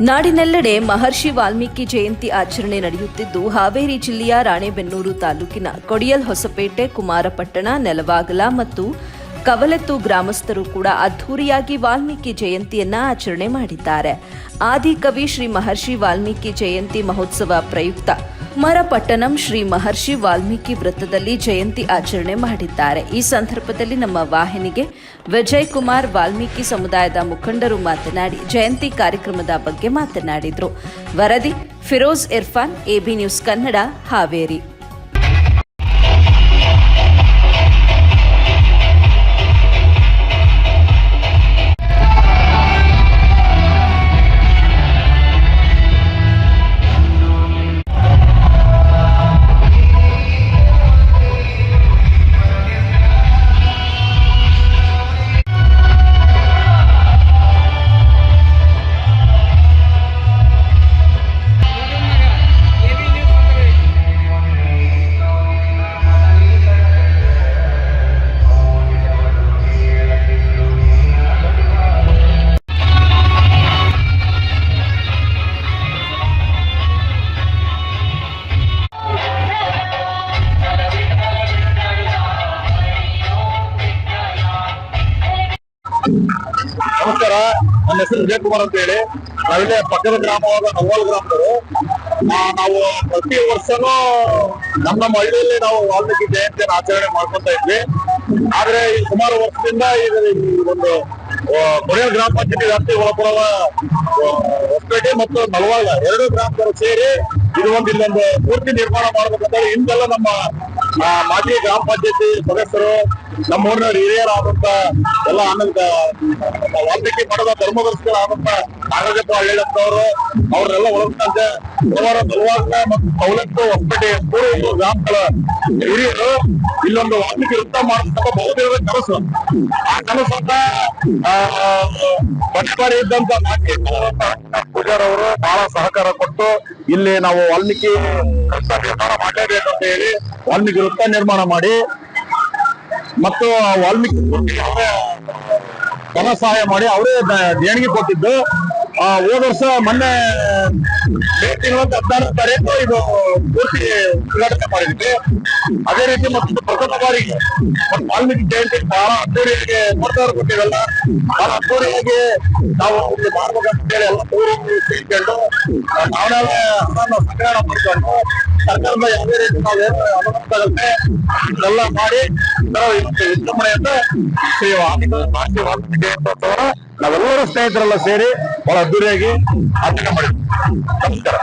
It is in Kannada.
ನಾಡಿನೆಲ್ಲೆಡೆ ಮಹರ್ಷಿ ವಾಲ್ಮೀಕಿ ಜಯಂತಿ ಆಚರಣೆ ನಡೆಯುತ್ತಿದ್ದು, ಹಾವೇರಿ ಜಿಲ್ಲೆಯ ರಾಣೆಬೆನ್ನೂರು ತಾಲೂಕಿನ ಕೊಡಿಯಲ್ ಹೊಸಪೇಟೆ, ಕುಮಾರಪಟ್ಟಣ, ನೆಲವಾಗಲ ಮತ್ತು ಕವಲೆತ್ತು ಗ್ರಾಮಸ್ಥರು ಕೂಡ ಅದ್ಧೂರಿಯಾಗಿ ವಾಲ್ಮೀಕಿ ಜಯಂತಿಯನ್ನ ಆಚರಣೆ ಮಾಡಿದ್ದಾರೆ. ಆದಿಕವಿ ಶ್ರೀ ಮಹರ್ಷಿ ವಾಲ್ಮೀಕಿ ಜಯಂತಿ ಮಹೋತ್ಸವ ಪ್ರಯುಕ್ತ ಕುಮಾರಪಟ್ಟಣಂ ಶ್ರೀ ಮಹರ್ಷಿ ವಾಲ್ಮೀಕಿ ವೃತ್ತದಲ್ಲಿ ಜಯಂತಿ ಆಚರಣೆ ಮಾಡಿದ್ದಾರೆ. ಈ ಸಂದರ್ಭದಲ್ಲಿ ನಮ್ಮ ವಾಹಿನಿಗೆ ವಿಜಯ್ ಕುಮಾರ್ ವಾಲ್ಮೀಕಿ ಸಮುದಾಯದ ಮುಖಂಡರು ಮಾತನಾಡಿ, ಜಯಂತಿ ಕಾರ್ಯಕ್ರಮದ ಬಗ್ಗೆ ಮಾತನಾಡಿದರು. ವರದಿ ಫಿರೋಜ್ ಇರ್ಫಾನ್, ಎಬಿ ನ್ಯೂಸ್ ಕನ್ನಡ, ಹಾವೇರಿ. ನಮಸ್ಕಾರ. ನನ್ನ ಹೆಸರು ವಿಜಯ್ ಕುಮಾರ್ ಅಂತ ಹೇಳಿ. ನಾವಿಲ್ಲೇ ಪಕ್ಕದ ಗ್ರಾಮವಾದ ನವಲ್ ಗ್ರಾಮದವರು. ನಾವು ಪ್ರತಿ ವರ್ಷನೂ ನಮ್ಮ ನಮ್ಮ ಹಳ್ಳಿಯಲ್ಲಿ ನಾವು ವಾಲ್ಮೀಕಿ ಜಯಂತಿಯನ್ನು ಆಚರಣೆ ಮಾಡ್ಕೊತಾ ಇದ್ವಿ. ಆದ್ರೆ ಈ ಸುಮಾರು ವರ್ಷದಿಂದ ಈಗ ಒಂದು ಕೊರಿಯಲ್ ಗ್ರಾಮ ಪಂಚಾಯತಿ ವ್ಯಾಪ್ತಿ ಒಳಪಡುವ ಹೊಸಪೇಟೆ ಮತ್ತು ನಲವಾಳ ಎರಡು ಗ್ರಾಮಗಳು ಸೇರಿ ಇದು ಒಂದು ಇಲ್ಲೊಂದು ಪೂರ್ತಿ ನಿರ್ಮಾಣ ಮಾಡ್ಬೇಕಂತ ಇಂದೆಲ್ಲ ನಮ್ಮ ಮಾಜಿ ಗ್ರಾಮ ಪಂಚಾಯತಿ ಸದಸ್ಯರು, ನಮ್ಮ ಊರಿನ ಹಿರಿಯರಾದಂತ ಎಲ್ಲ ಆನಂದ ವಾಲ್ಮೀಕಿ ಮಠದ ಧರ್ಮದರ್ಶಿಗಳಾದಂತ ನಾಗರಾಜಪ್ಪ ಹಳ್ಳಿಯಂತವರು ಅವ್ರನ್ನೆಲ್ಲ ಒಳಗೊಂಡಂತೆ ಸುಮಾರು ನಲವತ್ತ ಮತ್ತು ಸವಲತ್ತು ಹೊಸಪೇಟೆ ಮೂರು ಗ್ರಾಮಗಳ ಹಿರಿಯರು, ಇಲ್ಲೊಂದು ವಾಲ್ಮೀಕಿ ವೃತ್ತ ಮಾಡಿದಂತ ಬಹುದಿನದ ಕನಸು. ಆ ಕನಸನ್ನ ಪಟ್ಟಪಾಡಿ ಇದ್ದಂತ ಮಾಜಿ ಪೂಜಾರ್ ಅವರು ಬಹಳ ಸಹಕಾರ ಕೊಟ್ಟು ಇಲ್ಲಿ ನಾವು ವಾಲ್ಮೀಕಿ ನಿರ್ಮಾಣ ಮಾಡಲೇಬೇಕು ಅಂತ ಹೇಳಿ ವಾಲ್ಮೀಕಿ ವೃತ್ತ ನಿರ್ಮಾಣ ಮಾಡಿ ಮತ್ತು ವಾಲ್ಮೀಕಿ ಧನ ಸಹಾಯ ಮಾಡಿ ಅವರೇ ದೇಣಿಗೆ ಕೊಟ್ಟಿದ್ದು. ಆ ಹೋದ ವರ್ಷ ಮೊನ್ನೆ ಮೇ ತಿಂಗಳ ಹದಿನಾರು ತಾರೀಕು ಇದು ಪೂರ್ತಿ ಉದ್ಘಾಟನೆ ಮಾಡಿದ್ವಿ. ಅದೇ ರೀತಿ ಮತ್ತೊಂದು ಪ್ರಥಮ ಬಾರಿಗೆ ವಾಲ್ಮೀಕಿ ಜಯಂತಿ ಬಹಳ ಅದ್ದೂರಿಯಾಗಿ ನೋಡ್ತಾ ಕೊಟ್ಟಿರಲ್ಲ ಬಹಳ ಅದ್ದೂರಿಯಾಗಿ ನಾವು ಇಲ್ಲಿ ಮಾಡ್ಬೇಕಂತೇಳಿ ಎಲ್ಲ ಊರು ಸೇರ್ಕೊಂಡು ನಾವೆಲ್ಲ ಹಣವನ್ನು ಸಂಗ್ರಹಣ ಮಾಡ್ಕೊಂಡು, ಸರ್ಕಾರದ ಯಾವುದೇ ರೀತಿ ನಾವೇನು ಅನುಮತಿ ಇದೆಲ್ಲ ಮಾಡಿ ವಿಜೃಂಭಣೆಯಿಂದ ಶ್ರೀ ವಾಲ್ಮೀಕಿ ವಾಲ್ಮೀಕಿ ಜಯಂತಿ ನಾವೆಲ್ಲರೂ ಸ್ನೇಹಿತರೆಲ್ಲ ಸೇರಿ ಬಹಳ ಅದ್ದೂರಿಯಾಗಿ ಆಚರಣೆ ಮಾಡಿದ್ವಿ ನಮಸ್ಕಾರ